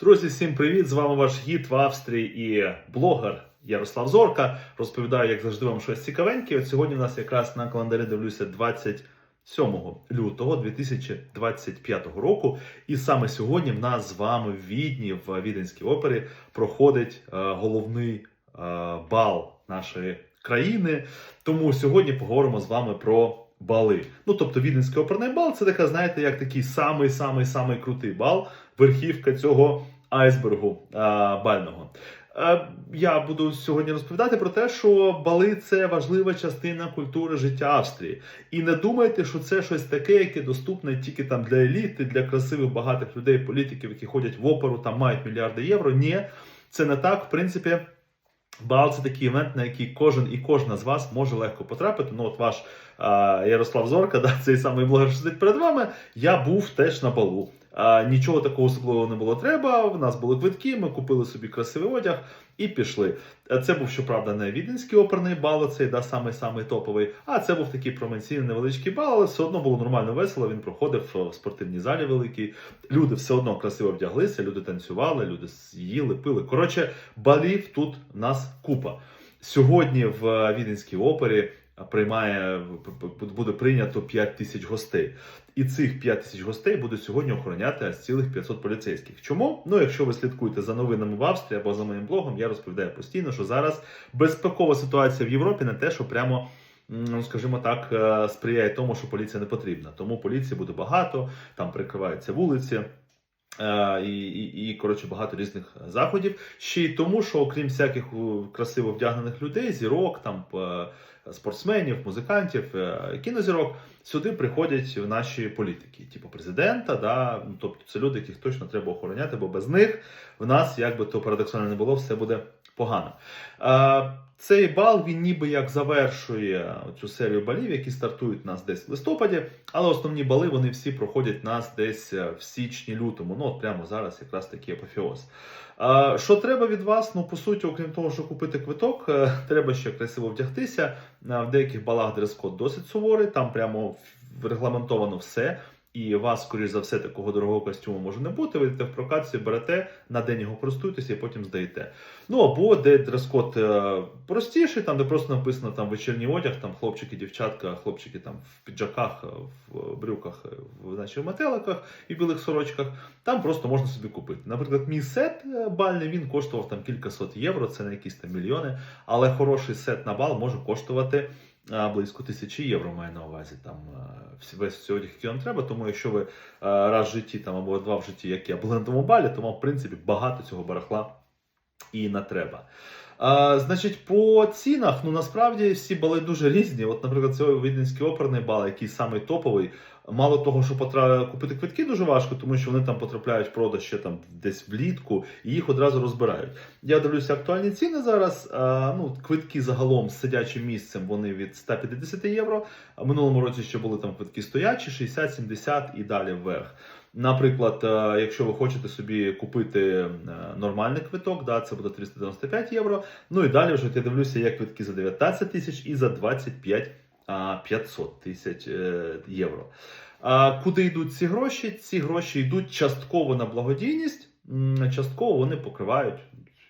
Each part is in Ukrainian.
Друзі, всім привіт! З вами ваш гід в Австрії і блогер Ярослав Зорка. Розповідаю, як завжди, вам щось цікавеньке. От сьогодні у нас якраз на календарі дивлюся 27 лютого 2025 року. І саме сьогодні в нас з вами в Відні, в Віденській опері, проходить е, головний е, бал нашої країни. Тому сьогодні поговоримо з вами про бали. Ну тобто, Віденський оперний бал це така, знаєте, як такий самий самий самий крутий бал, верхівка цього айсбергу а, бального. Е, Я буду сьогодні розповідати про те, що бали це важлива частина культури життя Австрії. І не думайте, що це щось таке, яке доступне тільки там для еліти, для красивих багатих людей, політиків, які ходять в оперу, там мають мільярди євро. Ні, це не так. В принципі, бал це такий івент, на який кожен і кожна з вас може легко потрапити. Ну, от ваш е, Ярослав Зорка, да, цей самий блогер, що сидить перед вами. Я був теж на балу. Нічого такого особливого не було треба. У нас були квитки, ми купили собі красивий одяг і пішли. Е, Це був, щоправда, не віденський оперний бал, цей да, самий самий топовий. А це був такий промоційний невеличкий бал, але все одно було нормально весело. Він проходив в спортивній залі великій. Люди все одно красиво вдяглися, люди танцювали, люди їли, пили. Коротше, балів тут нас купа. Сьогодні в Віденській опері приймає буде прийнято 5 тисяч гостей. І цих 5 тисяч гостей будуть сьогодні охороняти аж цілих 500 поліцейських. Чому? Ну, якщо ви слідкуєте за новинами в Австрії або за моїм блогом, я розповідаю постійно, що зараз безпекова ситуація в Європі не те, що прямо. Ну, скажімо так, е, сприяє тому, що поліція не потрібна. Тому поліції буде багато, там прикриваються вулиці. Е, І, і, і коротше багато різних заходів. Ще й тому, що окрім всяких е, красиво вдягнених людей, зірок, там е, спортсменів, музикантів, кінозірок, сюди приходять наші політики, типу президента. Да? Ну, Тобто це люди, яких точно треба охороняти, бо без них в нас, як би то парадоксально не було, все буде погано. Цей бал він ніби як завершує цю серію балів, які стартують нас десь в листопаді, але основні бали вони всі проходять нас десь е, в січні-лютому. Ну от прямо зараз якраз такий апофеоз. А, Що треба від вас? Ну, по суті, окрім того, що купити квиток, е, треба ще красиво вдягтися. Е, В деяких балах дрес-код досить суворий, там прямо регламентовано все. І вас, скоріш за все, такого дорогого костюму може не бути. Ви йдете в прокацію, берете, на день його користуєтеся і потім здаєте. Ну або де дрес-код е, простіший, там де просто написано там вечірній одяг, там хлопчики, дівчатка, хлопчики там в піджаках, е, в брюках, е, в наче в метеликах і білих сорочках. Там просто можна собі купити. Наприклад, мій сет бальний він коштував там кількасот євро, це не якісь там мільйони, але хороший сет на бал може коштувати. Близько тисячі євро має на увазі там е, весь цього який вам треба. Тому якщо ви е, раз в житті там або два в житті, як я були на тому балі, то вам в принципі багато цього барахла і не треба. А, значить, по цінах, ну насправді всі бали дуже різні. От, наприклад, цей віденський оперний бал, який самий топовий. Мало того, що купити квитки дуже важко, тому що вони там потрапляють в продаж ще там десь влітку, і їх одразу розбирають. Я дивлюся актуальні ціни зараз. Ну, квитки загалом з сидячим місцем вони від 150 євро. А минулому році ще були там квитки стоячі, 60, 70 і далі вверх. Наприклад, якщо ви хочете собі купити е, нормальний квиток, да, це буде 395 євро. Ну і далі вже я дивлюся, є квитки за 19 тисяч і за 25 а, 500 тисяч е, євро. Куди йдуть ці гроші? Ці гроші йдуть частково на благодійність, частково вони покривають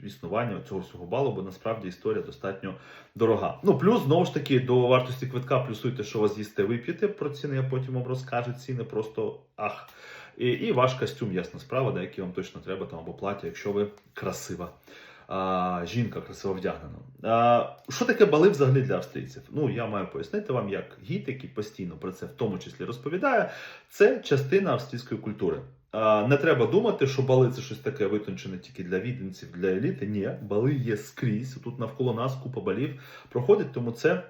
існування цього всього балу, бо насправді історія достатньо дорога. Ну плюс знову ж таки до вартості квитка плюсуйте, що вас їсте, вип'єте. Про ціни я потім вам розкажу. Ціни просто ах. І, і ваш костюм, ясна справа, да, який вам точно треба, там або плаття, якщо ви красива. Жінка красиво вдягнена. А, що таке бали взагалі для австрійців? Ну, я маю пояснити вам, як гід, який постійно про це в тому числі розповідає, це частина австрійської культури. А, не треба думати, що бали це щось таке витончене тільки для віденців, для еліти. Ні, бали є скрізь. Тут навколо нас купа балів проходить, тому це.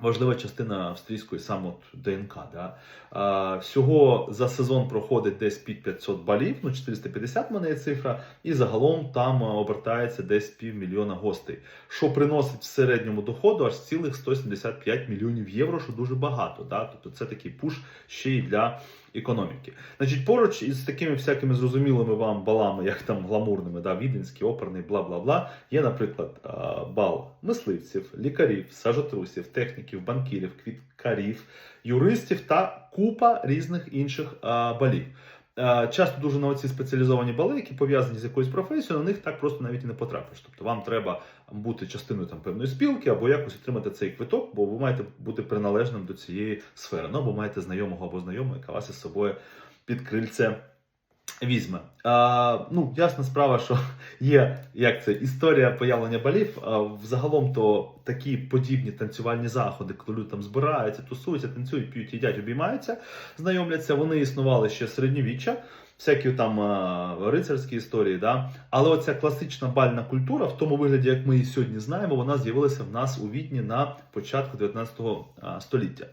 Важлива частина австрійської саме ДНК. Да? А, всього за сезон проходить десь під 500 балів, ну 450 в мене є цифра, і загалом там обертається десь півмільйона гостей, що приносить в середньому доходу аж цілих 175 мільйонів євро, що дуже багато. Да? Тобто це такий пуш ще й для економіки. Значить, поруч із такими всякими зрозумілими вам балами, як там гламурними, да, віденський, оперний, бла бла бла, є, наприклад, бал мисливців, лікарів, сажотрусів, техніків, банкірів, квіткарів, юристів та купа різних інших балів. часто дуже на оці спеціалізовані бали, які пов'язані з якоюсь професією, на них так просто навіть і не потрапиш. Тобто вам треба бути частиною там певної спілки або якось отримати цей квиток, бо ви маєте бути приналежним до цієї сфери. Ну або маєте знайомого або знайому, яка вас із собою під крильце візьме. А, ну, ясна справа, що є як це історія появлення балів. А, взагалом то такі подібні танцювальні заходи, коли люди там збираються, тусуються, танцюють, п'ють, їдять, обіймаються, знайомляться. Вони існували ще середньовіччя. Всякі там рицарські історії, да? але оця класична бальна культура, в тому вигляді, як ми її сьогодні знаємо, вона з'явилася в нас у Відні на початку 19 століття.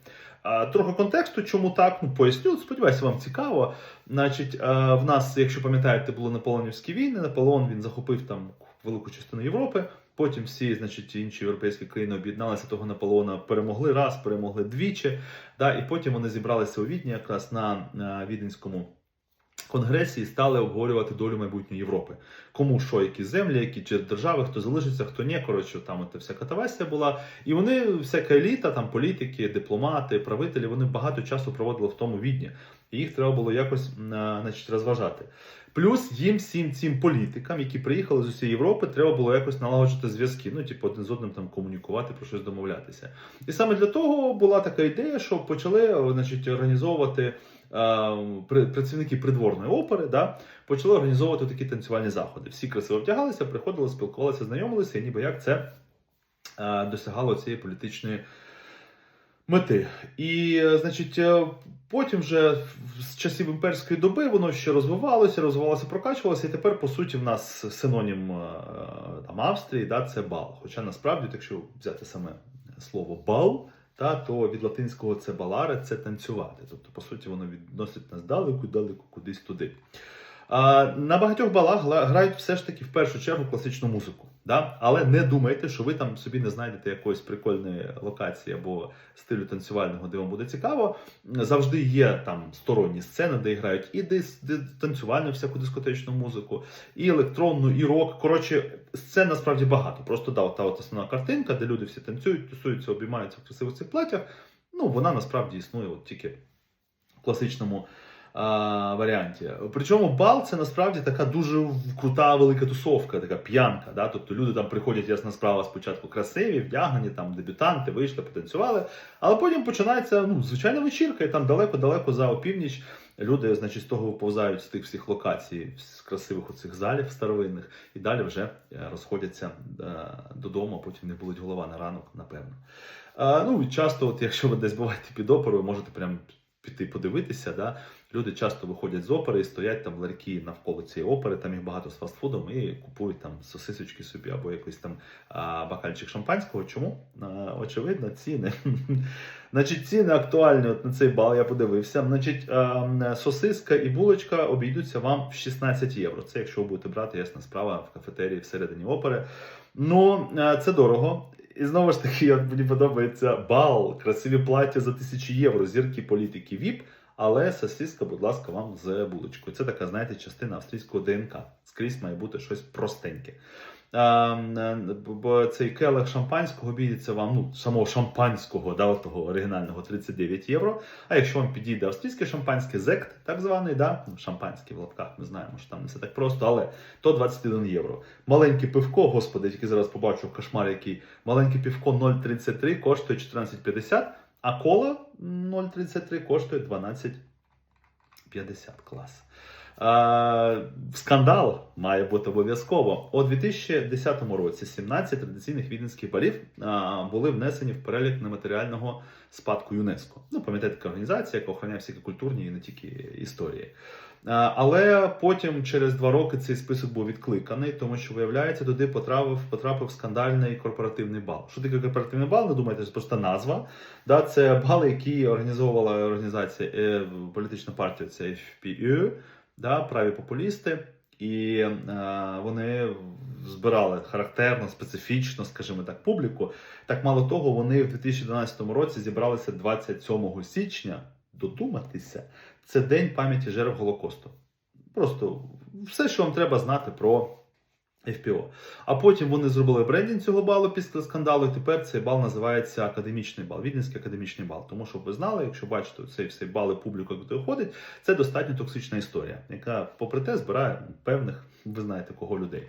Трохи контексту, чому так? Ну поясню. Сподіваюся, вам цікаво. Значить, в нас, якщо пам'ятаєте, були наполеонівські війни. Наполеон він захопив там велику частину Європи. Потім всі, значить, інші європейські країни об'єдналися того Наполеона, перемогли раз, перемогли двічі. Да, і потім вони зібралися у Відні, якраз на віденському. Конгресі і стали обговорювати долю майбутньої Європи. Кому що, які землі, які держави, хто залишиться, хто ні. Коротше, там от вся катавасія була. І вони, всяка еліта, там політики, дипломати, правителі, вони багато часу проводили в тому відні. І їх треба було якось значить, розважати. Плюс їм всім цим політикам, які приїхали з усієї Європи, треба було якось налагоджувати зв'язки. Ну, типу, один з одним там комунікувати, про щось домовлятися. І саме для того була така ідея, що почали значить, організовувати працівники придворної опери да, почали організовувати такі танцювальні заходи. Всі красиво вдягалися, приходили, спілкувалися, знайомилися, і ніби як це досягало цієї політичної мети. І, значить, е, потім вже з часів імперської доби воно ще розвивалося, розвивалося, прокачувалося, і тепер, по суті, в нас синонім е, там, Австрії да, це бал. Хоча насправді, якщо взяти саме слово бал та то від латинського це баларе, це танцювати. Тобто, по суті, воно відносить нас далеко-далеко кудись туди. А, На багатьох балах грають все ж таки в першу чергу класичну музику. Да? Але не думайте, що ви там собі не знайдете якоїсь прикольної локації або стилю танцювального, де вам буде цікаво. Завжди є там сторонні сцени, де грають і дис, танцювальну всяку дискотечну музику, і електронну, і рок. Коротше, сцен насправді багато. Просто да, та от основна картинка, де люди всі танцюють, тусуються, обіймаються в красивих цих платях. Ну, вона насправді існує от тільки в класичному а, варіанті. Причому бал це насправді така дуже крута велика тусовка, така п'янка. Да? Тобто люди там приходять, ясна справа, спочатку красиві, вдягнені, там дебютанти, вийшли, потанцювали, але потім починається ну, звичайна вечірка, і там далеко-далеко за опівніч люди, значить, з того виповзають з тих всіх локацій, з красивих оцих залів старовинних, і далі вже е, розходяться е, додому, а потім не болить голова на ранок, напевно. А, ну і часто, от, якщо ви десь буваєте під оперою, можете прям піти подивитися. Да? Люди часто виходять з опери і стоять там ларьки навколо цієї опери, там їх багато з фастфудом і купують там сосисочки собі або якийсь там а, бакальчик шампанського. Чому? А, очевидно, ціни. Значить, ціни актуальні от на цей бал, я подивився. Значить, а, сосиска і булочка обійдуться вам в 16 євро. Це якщо ви будете брати, ясна справа в кафетерії всередині опери. Ну, це дорого. І знову ж таки, мені подобається бал, красиві плаття за тисячі євро, зірки політики ВІП. Але сосиска, будь ласка, вам з булочкою. Це така, знаєте, частина австрійського ДНК. Скрізь має бути щось простеньке. Бо цей келих шампанського обійдеться вам, ну, самого шампанського, да, того оригінального 39 євро. А якщо вам підійде австрійське шампанське, зект, так званий, да, ну, шампанське в лапках, ми знаємо, що там не все так просто, але то 21 євро. Маленьке пивко, господи, тільки зараз побачу кошмар, який маленьке пивко 0,33 коштує 14,50. А кола 0,33 коштує 12,50 клас. Скандал має бути обов'язково. У 2010 році 17 традиційних віденських балів були внесені в перелік нематеріального спадку ЮНЕСКО. Ну, пам'ятаєте, така організація, яка охороняє всі культурні і не тільки історії. Але потім, через два роки, цей список був відкликаний, тому що, виявляється, туди потрапив потрапив скандальний корпоративний бал. Що таке корпоративний бал? Не думайте, це просто назва. Да, Це бал, який організовувала організація е, політична партія, це FPU, да, праві популісти. І е, вони збирали характерно, специфічно, скажімо так, публіку. Так мало того, вони в 2012 році зібралися 27 січня додуматися, це День пам'яті жертв Голокосту. Просто все, що вам треба знати про FPO. А потім вони зробили брендінг цього балу після скандалу. І тепер цей бал називається академічний бал, Віденський академічний бал. Тому що ви знали, якщо бачите цей всі бали публіку, куди ходить, це достатньо токсична історія, яка, попри те, збирає певних, ви знаєте, кого людей.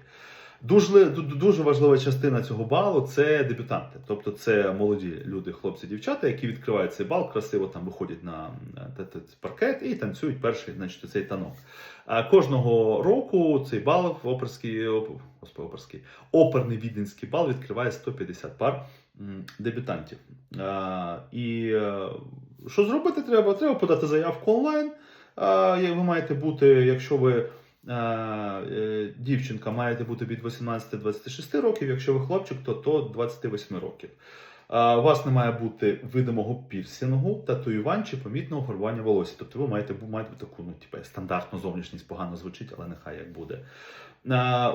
Дуже, дуже важлива частина цього балу це дебютанти. Тобто це молоді люди, хлопці, дівчата, які відкривають цей бал, красиво там виходять на паркет і танцюють перший, значить, цей танок. Кожного року цей бал оперський, оп- господи, оперський, оперний віденський бал відкриває 150 пар дебютантів. І е, що зробити треба? Треба подати заявку онлайн. Ви маєте бути, якщо ви дівчинка, маєте бути від 18-26 років, якщо ви хлопчик, то, то 28 років. У вас не має бути видимого пірсінгу, татуювань чи помітного фарбування волосся. Тобто ви маєте, маєте таку ну, типу, стандартну зовнішність, погано звучить, але нехай як буде.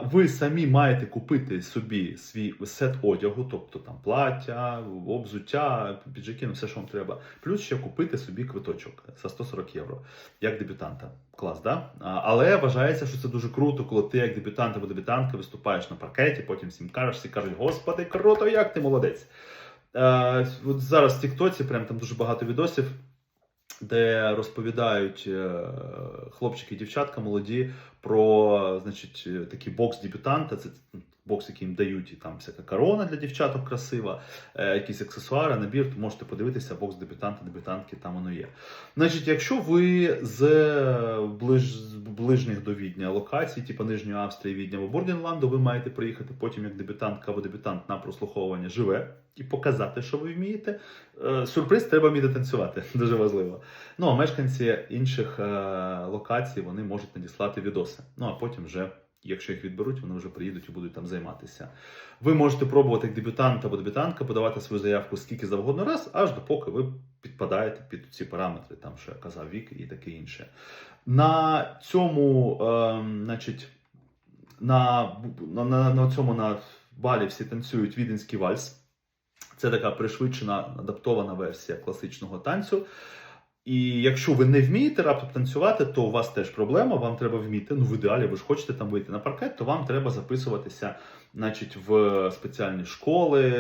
Ви самі маєте купити собі свій сет одягу, тобто там плаття, обзуття, піджаки, ну все, що вам треба. Плюс ще купити собі квиточок за 140 євро, як дебютанта. Клас, да? Але вважається, що це дуже круто, коли ти як дебютант або дебютантка виступаєш на паркеті, потім всім кажеш, всі кажуть, господи, круто, як ти молодець. От зараз в Тіктоці прям там дуже багато відосів, де розповідають е, хлопчики і дівчатка молоді про значить, е, такий бокс дебютанта. Це бокс, який їм дають, і там всяка корона для дівчаток красива, е, якісь аксесуари, набір, то можете подивитися бокс дебютанта, дебютантки, там воно є. Значить, якщо ви з ближ, ближніх до Відня локацій, типу Нижньої Австрії, Відня або Бургенланду, ви маєте приїхати потім як дебютантка або дебютант на прослуховування живе і показати, що ви вмієте. Е, Сюрприз треба вміти танцювати, дуже важливо. Ну а мешканці інших е, локацій вони можуть надіслати відоси. Ну а потім вже. Якщо їх відберуть, вони вже приїдуть і будуть там займатися. Ви можете пробувати як дебютант або дебютантка подавати свою заявку скільки завгодно раз, аж допоки ви підпадаєте під ці параметри, там що я казав, вік і таке інше. На цьому, ем, значить, на, на, на, на цьому на балі всі танцюють віденський вальс. Це така пришвидшена, адаптована версія класичного танцю. І якщо ви не вмієте раптом танцювати, то у вас теж проблема. Вам треба вміти. Ну, в ідеалі, ви ж хочете там вийти на паркет, то вам треба записуватися, значить, в спеціальні школи.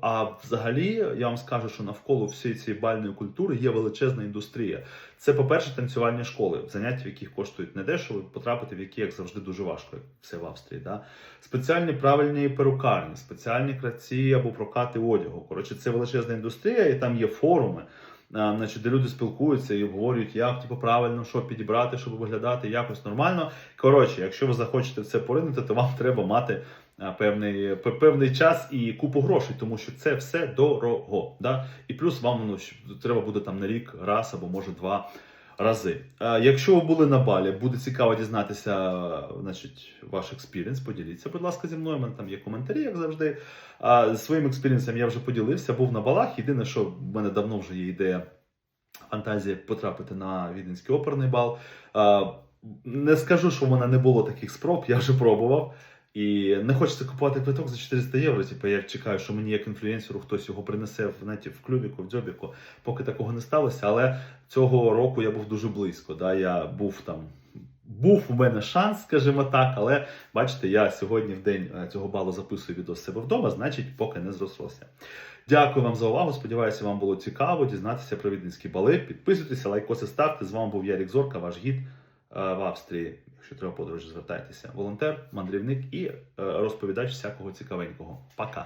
А взагалі, я вам скажу, що навколо всієї цієї бальної культури є величезна індустрія. Це, по-перше, танцювальні школи, заняття, в яких коштують недешево, потрапити в які, як завжди, дуже важко, як все в Австрії. Да? Спеціальні правильні перукарні, спеціальні кравці або прокати одягу. Коротше, це величезна індустрія, і там є форуми. Значить, де люди спілкуються і обговорюють, як типу, правильно що підібрати, щоб виглядати якось нормально. Коротше, якщо ви захочете в це поринути, то вам треба мати певний, певний час і купу грошей, тому що це все дорого. Да? І плюс вам ну, треба буде там на рік раз або може два рази. Якщо ви були на балі, буде цікаво дізнатися значить, ваш експірієнс, поділіться, будь ласка, зі мною. У мене там є коментарі, як завжди. Своїм експірієнсом я вже поділився, був на балах. Єдине, що в мене давно вже є ідея фантазія потрапити на Віденський оперний бал. Не скажу, що в мене не було таких спроб, я вже пробував. І не хочеться купувати квиток за 400 євро. Типу, я чекаю, що мені як інфлюенсеру хтось його принесе в знаєте, в клюбіку, в дзьобіку. Поки такого не сталося. Але цього року я був дуже близько. Да? Я був там. Був у мене шанс, скажімо так, але бачите, я сьогодні в день е, цього балу записую відео з себе вдома, значить, поки не зрослося. Дякую вам за увагу. Сподіваюся, вам було цікаво дізнатися про віденські бали. Підписуйтеся, лайкоси ставте. З вами був Ярік Зорка, ваш гід е, в Австрії. Якщо треба подорожі, звертайтеся. Волонтер, мандрівник і е, розповідач всякого цікавенького. Пока!